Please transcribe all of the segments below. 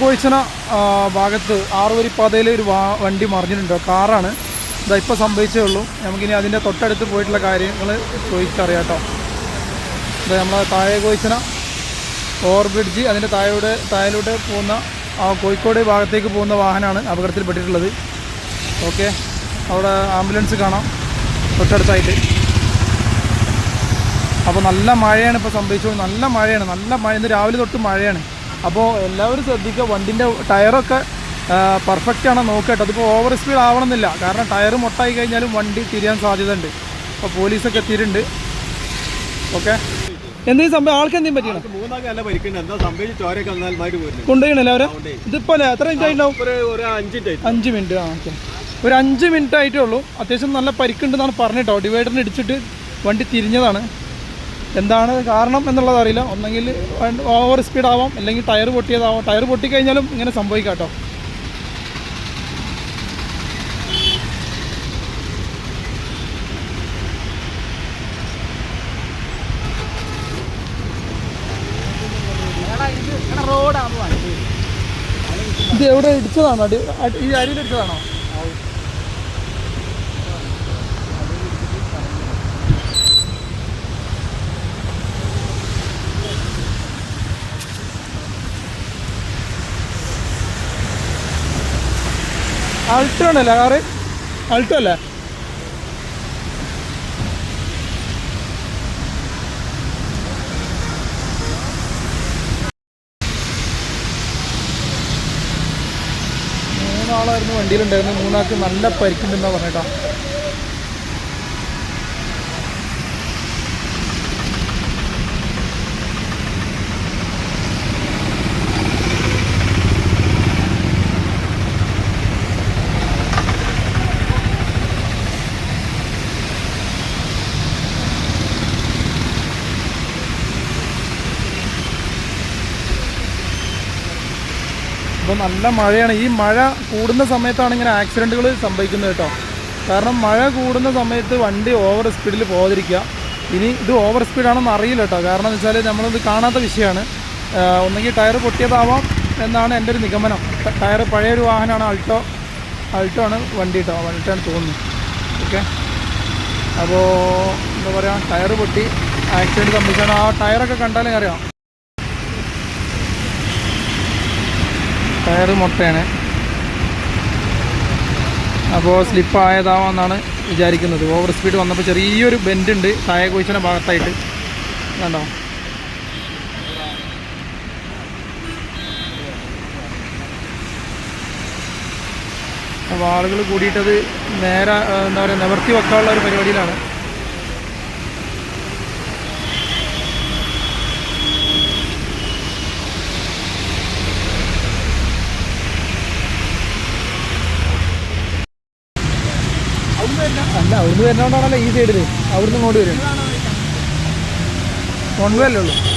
കോയിച്ചന ഭാഗത്ത് ആറുവരി പാതയിൽ ഒരു വണ്ടി മറിഞ്ഞിട്ടുണ്ട്. കാറാണ്. ഇതാ സംഭവിച്ചേ ഉള്ളൂ. നമുക്കിനി അതിന്റെ തൊട്ടടുത്ത് പോയിട്ടുള്ള കാര്യങ്ങൾ ചോദിച്ചറിയാം കേട്ടോ ഇത് നമ്മളെ താഴെ കോഴിച്ചന ഓവർ ബ്രിഡ്ജ് അതിന്റെ താഴോടെ താഴയിലൂടെ പോകുന്ന ആ കോഴിക്കോട് ഭാഗത്തേക്ക് പോകുന്ന വാഹനമാണ് അപകടത്തിൽപ്പെട്ടിട്ടുള്ളത് ഓക്കെ. അവിടെ ആംബുലൻസ് കാണാം. തൊട്ടടുത്തായിട്ട്. അപ്പോൾ നല്ല മഴയാണ് ഇപ്പോൾ സംഭവിച്ചത്. നല്ല മഴയാണ്. നല്ല മഴ. ഇന്ന് രാവിലെ തൊട്ട് മഴയാണ്. അപ്പോൾ എല്ലാവരും ശ്രദ്ധിക്കുക വണ്ടിന്റെ ടയറൊക്കെ പെർഫെക്റ്റ് ആണോ നോക്കട്ടെ. അതിപ്പോൾ ഓവർ സ്പീഡ് ആവണമെന്നില്ല. കാരണം ടയർ മൊട്ടായി കഴിഞ്ഞാലും വണ്ടി തിരിയാൻ സാധ്യതയുണ്ട്. അപ്പോൾ പോലീസൊക്കെ എത്തിയിട്ടുണ്ട്. ഓക്കെ? എന്തെങ്കിലും സംഭവം ആൾക്ക് എന്തെങ്കിലും പറ്റിയാണ് മൂന്നാൾക്ക് അവരെ? ഇതിപ്പോൾ അല്ലേ എത്ര മിനിറ്റ് ആയിട്ടുണ്ടാവും? അഞ്ച് മിനിറ്റ് ആ ഓക്കെ ഒരു അഞ്ച് മിനിറ്റ് ആയിട്ടേ ഉള്ളൂ. അത്യാവശ്യം നല്ല പരിക്കുണ്ടെന്നാണ് പറഞ്ഞിട്ടോ. ഡിവൈഡറിന് ഇടിച്ചിട്ട് വണ്ടി തിരിഞ്ഞതാണ്. എന്താണ് കാരണം എന്നുള്ളത് അറിയില്ല. ഒന്നെങ്കിൽ ഓവർ സ്പീഡ് ആവാം അല്ലെങ്കിൽ ടയർ പൊട്ടിയതാവാം. ടയർ പൊട്ടിക്കഴിഞ്ഞാലും ഇങ്ങനെ സംഭവിക്കാം കേട്ടോ ഇത് എവിടെ ഇടിച്ചതാണോ? ഈ അരിയിൽ അൾട്ടോ ആണല്ലേ കാറ് അൾട്ടോ അല്ലേ? മൂന്നാളായിരുന്നു വണ്ടിയിലുണ്ടായിരുന്നു മൂന്നാൾക്ക് നല്ല പരിക്കുണ്ടെന്നാണ് പറഞ്ഞേട്ടാ. ഇപ്പോൾ നല്ല മഴയാണ്. ഈ മഴ കൂടുന്ന സമയത്താണ് ഇങ്ങനെ ആക്സിഡന്റുകൾ സംഭവിക്കുന്നത് കേട്ടോ. കാരണം മഴ കൂടുന്ന സമയത്ത് വണ്ടി ഓവർ സ്പീഡിൽ പോകാതിരിക്കുക. ഇനി ഇത് ഓവർ സ്പീഡാണെന്ന് അറിയില്ല കേട്ടോ. കാരണം എന്ന് വെച്ചാൽ നമ്മളിത് കാണാത്ത വിഷയമാണ്. ഒന്നെങ്കിൽ ടയർ പൊട്ടിയതാവാം എന്നാണ് എന്റെ ഒരു നിഗമനം. ടയർ പഴയൊരു വാഹനമാണ്. അൾട്ടോ അൾട്ടോ ആണ് വണ്ടി കേട്ടോ. അൾട്ടോ ആണ് തോന്നുന്നു ഓക്കെ? അപ്പോൾ എന്താ പറയുക ടയർ പൊട്ടി ആക്സിഡന്റ് സംഭവിച്ചാണ് ആ ടയറൊക്കെ കണ്ടാലേ അറിയാം? ടയർ മുട്ടയാണ്. അപ്പോൾ സ്ലിപ്പ് ആയതാവാന്നാണ് വിചാരിക്കുന്നത്. ഓവർ സ്പീഡ് വന്നപ്പോൾ ചെറിയൊരു ബെൻഡ് ഉണ്ട്. താഴെ കോയിച്ചിന്റെ ഭാഗത്തായിട്ട്. കണ്ടോ? അപ്പോൾ ആളുകൾ കൂടിയിട്ടത് നേരെ എന്താ പറയുക നിവർത്തി വെക്കാനുള്ള ഒരു പരിപാടിയിലാണ്. അല്ല അവിടുന്ന് വരുന്നോണ്ടാണല്ലോ ഈ സൈഡിൽ അവിടുന്ന് ഇങ്ങോട്ട് വരും കൊണ്ടുവല്ലേ ഉള്ളു അല്ലേ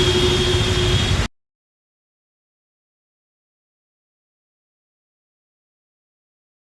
you